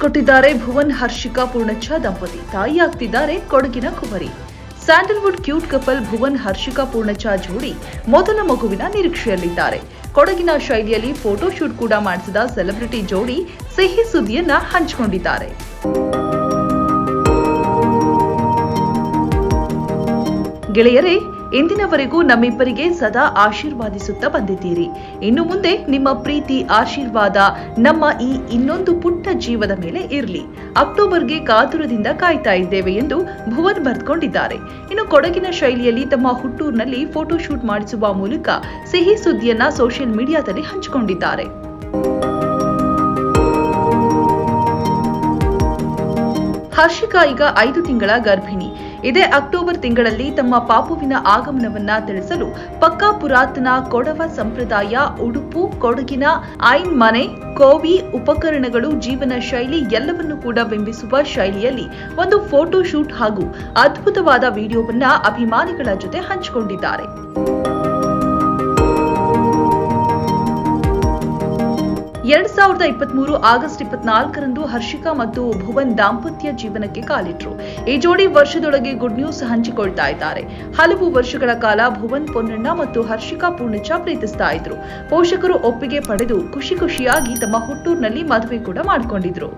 ಕೊಟ್ಟಿದ್ದಾರೆ ಭುವನ್, ಹರ್ಷಿಕಾ, ಪೂರ್ಣಚ್ಚ, ದಂಪತಿ. ತಾಯಿಯಾಗ್ತಿದ್ದಾರೆ ಕೊಡಗಿನ Kumari. Sandalwood cute couple Bhuvan, Harshika, Poonacha ಜೋಡಿ ಮೊದಲ ಮಗುವಿನ ನಿರೀಕ್ಷೆಯಲ್ಲಿದ್ದಾರೆ. ಕೊಡಗಿನ ಶೈಲಿಯಲ್ಲಿ ಫೋಟೋಶೂಟ್ ಕೂಡ ಮಾಡಿಸಿದ ಸೆಲೆಬ್ರಿಟಿ ಜೋಡಿ ಸಿಹಿ ಸುದ್ದಿಯನ್ನ ಹಂಚಿಕೊಂಡಿದ್ದಾರೆ. ಗೆಳೆಯರೇ ಇಂದಿನವರೆಗೂ ನಮ್ಮಿಬ್ಬರಿಗೆ ಸದಾ ಆಶೀರ್ವಾದಿಸುತ್ತಾ ಬಂದಿದ್ದೀರಿ. ಇನ್ನು ಮುಂದೆ ನಿಮ್ಮ ಪ್ರೀತಿ, ಆಶೀರ್ವಾದ ನಮ್ಮ ಈ ಇನ್ನೊಂದು ಪುಟ್ಟ ಜೀವದ ಮೇಲೆ ಇರಲಿ. ಅಕ್ಟೋಬರ್ಗೆ ಕಾತುರದಿಂದ ಕಾಯ್ತಾ ಇದ್ದೇವೆ ಎಂದು ಭುವನ್ ಬರೆದುಕೊಂಡಿದ್ದಾರೆ. ಇನ್ನು ಕೊಡಗಿನ ಶೈಲಿಯಲ್ಲಿ ತಮ್ಮ ಹುಟ್ಟೂರಿನಲ್ಲಿ ಫೋಟೋಶೂಟ್ ಮಾಡಿಸುವ ಮೂಲಕ ಸಿಹಿ ಸುದ್ದಿಯನ್ನ ಸೋಷಿಯಲ್ ಮೀಡಿಯಾದಲ್ಲಿ ಹಂಚಿಕೊಂಡಿದ್ದಾರೆ. ಹರ್ಷಿಕಾ ಈಗ ಐದು ತಿಂಗಳ ಗರ್ಭಿಣಿ. ಇದೇ ಅಕ್ಟೋಬರ್ ತಿಂಗಳಲ್ಲಿ ತಮ್ಮ ಪಾಪುವಿನ ಆಗಮನವನ್ನ ತಿಳಿಸಲು ಪಕ್ಕಾ ಪುರಾತನ ಕೊಡವ ಸಂಪ್ರದಾಯ, ಉಡುಪು, ಕೊಡಗಿನ ಐನ್ ಮನೆ, ಕೋವಿ ಉಪಕರಣಗಳು ಜೀವನ ಶೈಲಿ ಎಲ್ಲವನ್ನೂ ಕೂಡ ಬಿಂಬಿಸುವ ಶೈಲಿಯಲ್ಲಿ ಒಂದು ಫೋಟೋ ಶೂಟ್ ಹಾಗೂ ಅದ್ಭುತವಾದ ವಿಡಿಯೋವನ್ನ ಅಭಿಮಾನಿಗಳ ಜೊತೆ ಹಂಚಿಕೊಂಡಿದ್ದಾರೆ. ಎರಡ್ ಸಾವಿರದ ಇಪ್ಪತ್ತ್ ಮೂರು ಆಗಸ್ಟ್ ಇಪ್ಪತ್ನಾಲ್ಕರಂದು ಹರ್ಷಿಕಾ ಮತ್ತು ಭುವನ್ ದಾಂಪತ್ಯ ಜೀವನಕ್ಕೆ ಕಾಲಿಟ್ರು. ಈ ಜೋಡಿ ವರ್ಷದೊಳಗೆ ಗುಡ್ ನ್ಯೂಸ್ ಹಂಚಿಕೊಳ್ತಾ ಇದ್ದಾರೆ. ಹಲವು ವರ್ಷಗಳ ಕಾಲ ಭುವನ್ ಪೊನ್ನಣ್ಣ ಮತ್ತು ಹರ್ಷಿಕಾ ಪೂರ್ಣಚ್ಚ ಪ್ರೀತಿಸ್ತಾ ಇದ್ರು. ಪೋಷಕರು ಒಪ್ಪಿಗೆ ಪಡೆದು ಖುಷಿ ಖುಷಿಯಾಗಿ ತಮ್ಮ ಹುಟ್ಟೂರಿನಲ್ಲಿ ಮದುವೆ ಕೂಡ ಮಾಡಿಕೊಂಡಿದ್ರು.